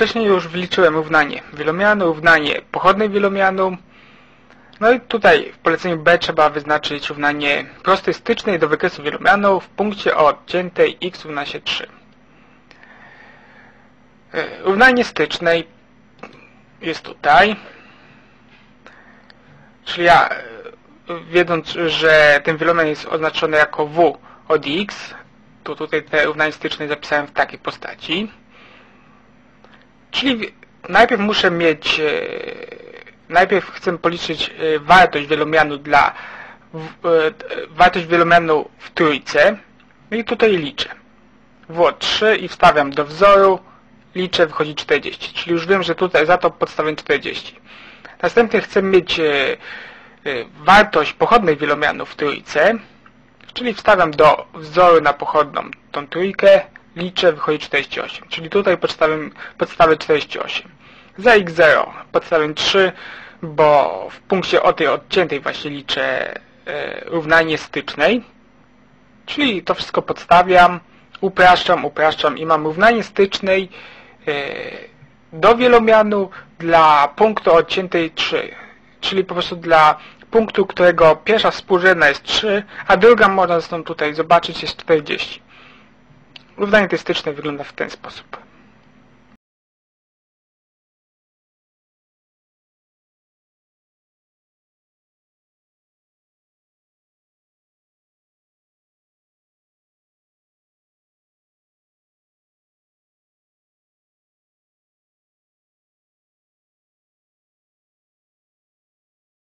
Wcześniej już wyliczyłem równanie wielomianu, równanie pochodnej wielomianu. No i tutaj w poleceniu B trzeba wyznaczyć równanie prostej stycznej do wykresu wielomianu w punkcie o odciętej x równa się 3. E, Równanie stycznej jest tutaj. Czyli ja, e, wiedząc, że ten wielomian jest oznaczony jako w od x, to tutaj te równanie styczne zapisałem w takiej postaci. Czyli najpierw muszę mieć, e, najpierw chcę policzyć e, wartość wielomianu dla, e, wartość wielomianu w trójce. I tutaj liczę. W 3 i wstawiam do wzoru, liczę, wychodzi 40. Czyli już wiem, że tutaj za to podstawiam 40. Następnie chcę mieć wartość pochodnej wielomianu w trójce, czyli wstawiam do wzoru na pochodną tą trójkę, liczę, wychodzi 48. Czyli tutaj podstawię, podstawię 48. Za x0 podstawię 3, bo w punkcie o tej odciętej właśnie liczę e, równanie stycznej. Czyli to wszystko podstawiam, upraszczam, upraszczam i mam równanie stycznej e, do wielomianu dla punktu odciętej 3. Czyli po prostu dla punktu, którego pierwsza współrzędna jest 3, a druga można zresztą tutaj zobaczyć jest 40. Równanie tej stycznej wygląda w ten sposób.